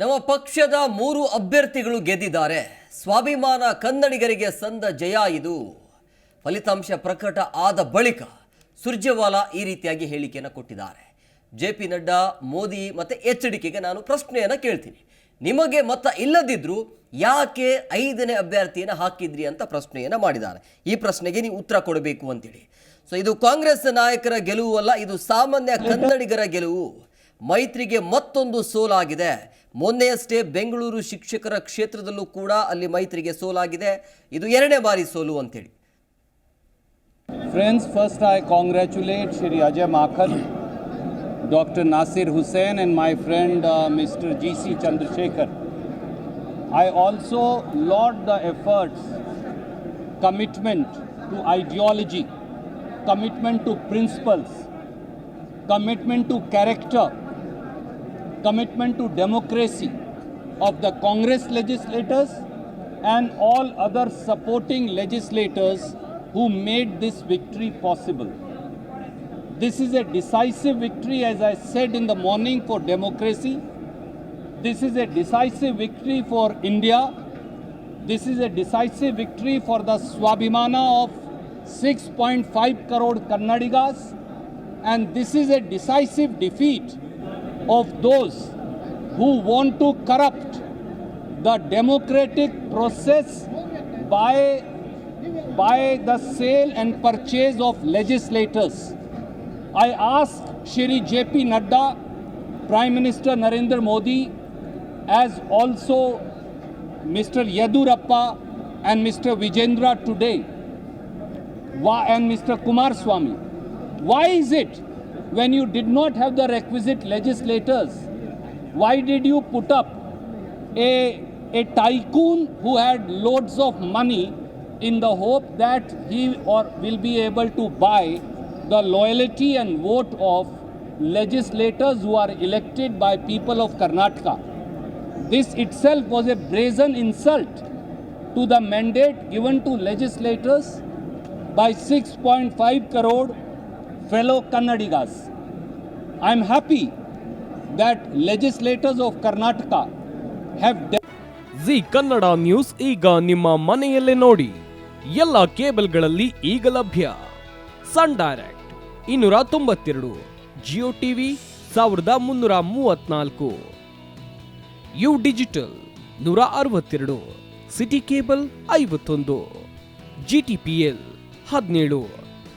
ನಮ್ಮ ಪಕ್ಷದ ಮೂರು ಅಭ್ಯರ್ಥಿಗಳು ಗೆದ್ದಿದ್ದಾರೆ. ಸ್ವಾಭಿಮಾನ ಕನ್ನಡಿಗರಿಗೆ ಸಂದ ಜಯ ಇದು. ಫಲಿತಾಂಶ ಪ್ರಕಟ ಆದ ಬಳಿಕ ಸುರ್ಜೇವಾಲಾ ಈ ರೀತಿಯಾಗಿ ಹೇಳಿಕೆಯನ್ನು ಕೊಟ್ಟಿದ್ದಾರೆ. ಜೆ ಪಿ ನಡ್ಡಾ, ಮೋದಿ ಮತ್ತು ಎಚ್ ಡಿಕೆಗೆ ನಾನು ಪ್ರಶ್ನೆಯನ್ನು ಕೇಳ್ತೀನಿ. ನಿಮಗೆ ಮತ ಇಲ್ಲದಿದ್ದರೂ ಯಾಕೆ ಐದನೇ ಅಭ್ಯರ್ಥಿಯನ್ನು ಹಾಕಿದ್ರಿ ಅಂತ ಪ್ರಶ್ನೆಯನ್ನು ಮಾಡಿದ್ದಾರೆ. ಈ ಪ್ರಶ್ನೆಗೆ ನೀವು ಉತ್ತರ ಕೊಡಬೇಕು ಅಂತೇಳಿ ಸೊ ಇದು ಕಾಂಗ್ರೆಸ್ ನಾಯಕರ ಗೆಲುವು ಅಲ್ಲ ಇದು ಸಾಮಾನ್ಯ ಕನ್ನಡಿಗರ ಗೆಲುವು. ಮೈತ್ರಿಗೆ ಮತ್ತೊಂದು ಸೋಲಾಗಿದೆ. ಮೊನ್ನೆಯಷ್ಟೇ ಬೆಂಗಳೂರು ಶಿಕ್ಷಕರ ಕ್ಷೇತ್ರದಲ್ಲೂ ಕೂಡ ಅಲ್ಲಿ ಮೈತ್ರಿಗೆ ಸೋಲಾಗಿದೆ. ಇದು ಎರಡನೇ ಬಾರಿ ಸೋಲು ಅಂತೇಳಿ. Friends first I congratulate Shri Ajay Makhar doctor Nasir Hussain and my friend mister G C Chandrashekhar I also laud the efforts commitment to ideology commitment to principles commitment to character commitment to democracy of the Congress legislators and all other supporting legislators who made this victory possible. This is a decisive victory, as I said in the morning, for democracy. This is a decisive victory for India. This is a decisive victory for the Swabhimana of 6.5 crore Kannadigas. And this is a decisive defeat of those who want to corrupt the democratic process by, by the sale and purchase of legislators. I ask Shri JP Nadda, Prime Minister Narendra Modi, as also Mr. Yadurappa and Mr. Vijendra today, and Mr. Kumar Swami, why is it when you did not have the requisite legislators, why did you put up a, a tycoon who had loads of money in the hope that he or will be able to buy the loyalty and vote of legislators who are elected by people of Karnataka. This itself was a brazen insult to the mandate given to legislators by 6.5 crore fellow Kannadigas. I am happy that legislators of Karnataka have Zee Kannada News ಈಗ ನಿಮ್ಮ ಮನೆಯಲ್ಲೇ ನೋಡಿ ಎಲ್ಲ ಕೇಬಲ್ಗಳಲ್ಲಿ ಈಗ ಲಭ್ಯ ಸನ್ direct ಇನ್ನೂರ ತೊಂಬತ್ತೆರಡು ಜಿಯೋ ಟಿವಿ ಸಾವಿರದ ಮುನ್ನೂರ ಮೂವತ್ನಾಲ್ಕು ಯು ಡಿಜಿಟಲ್ ನೂರ ಅರವತ್ತೆರಡು ಸಿಟಿ ಕೇಬಲ್ ಐವತ್ತೊಂದು ಜಿ ಟಿ ಪಿ ಎಲ್ ಹದಿನೇಳು